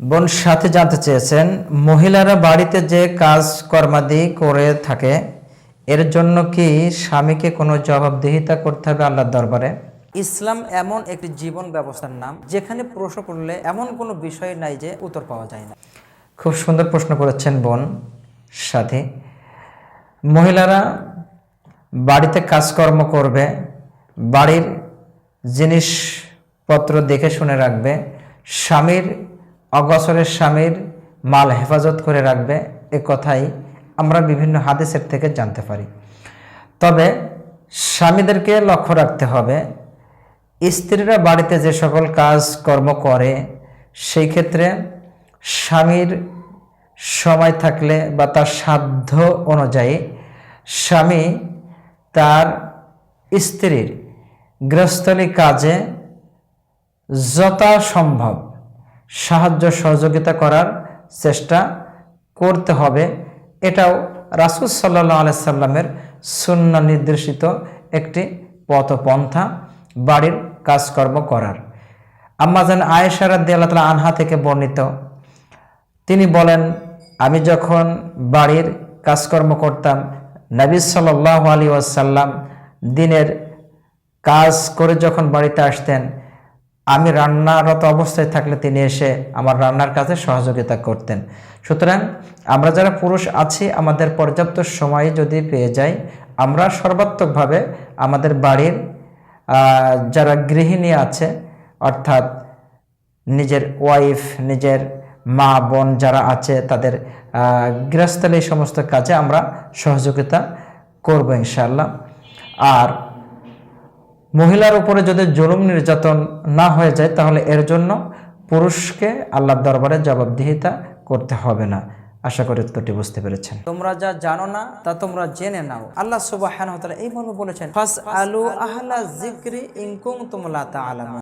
বোন সাথে জানতে চেয়েছেন মহিলারা বাড়িতে যে কাজ কর্মাদি করে থাকে এর জন্য কি স্বামীকে কোনো জবাবদিহিতা করতে হবে আল্লাহর দরবারে? ইসলাম এমন একটি জীবন ব্যবস্থার নাম যেখানে প্রশ্ন করলে এমন কোনো বিষয় নাই যে উত্তর পাওয়া যায় না। খুব সুন্দর প্রশ্ন করেছেন বোন সাথী। মহিলারা বাড়িতে কাজকর্ম করবে বাড়ির জিনিসপত্র দেখে শুনে রাখবে স্বামীর অগসরের স্বামীর মাল হেফাজত করে রাখবে এ কথাই আমরা বিভিন্ন হাদিসের থেকে জানতে পারি। তবে স্বামীদেরকে লক্ষ্য রাখতে হবে, স্ত্রীরা বাড়িতে যে সকল কাজ কর্ম করে, সেই ক্ষেত্রে স্বামীর সময় থাকলে বা তার সাধ্য অনুযায়ী স্বামী তার স্ত্রীর গৃহস্থলী কাজে যথা সম্ভব সাহায্য সহযোগিতা করার চেষ্টা করতে হবে। এটাও রাসুল সাল্লাহ আলাইসাল্লামের শূন্য নির্দেশিত একটি পথপন্থা, বাড়ির কাজকর্ম করার। আম্মাজান আয়েশা রাদ্দি আল্লাহ তালা আনহা থেকে বর্ণিত, তিনি বলেন, আমি যখন বাড়ির কাজকর্ম করতাম, নবী সাল্লাহ আলী ওয়াসাল্লাম দিনের কাজ করে যখন বাড়িতে আসতেন আমি রান্নারত অবস্থায় থাকলে তিনি এসে আমার রান্নার কাজে সহযোগিতা করতেন। সুতরাং আমরা যারা পুরুষ আছি, আমাদের পর্যাপ্ত সময় যদি পেয়ে যাই, আমরা সর্বাত্মকভাবে আমাদের বাড়ির যারা গৃহিণী আছে, অর্থাৎ নিজের ওয়াইফ, নিজের মা, বোন যারা আছে, তাদের গৃহস্থলী এই সমস্ত কাজে আমরা সহযোগিতা করব ইনশাল্লাহ আর মহিলার উপরে যদি জুলুম নির্যাতন না হয়ে যায়, তাহলে এর জন্য পুরুষকে আল্লাহর দরবারে জবাবদিহিতা করতে হবে না। আশা করি উত্তরটি বুঝতে পেরেছেন। তোমরা যা জানো না, তা তোমরা জেনে নাও। আল্লাহ সুবাহ এই বলেছেন আলু জিক্রি ইনকুম তোমলা তা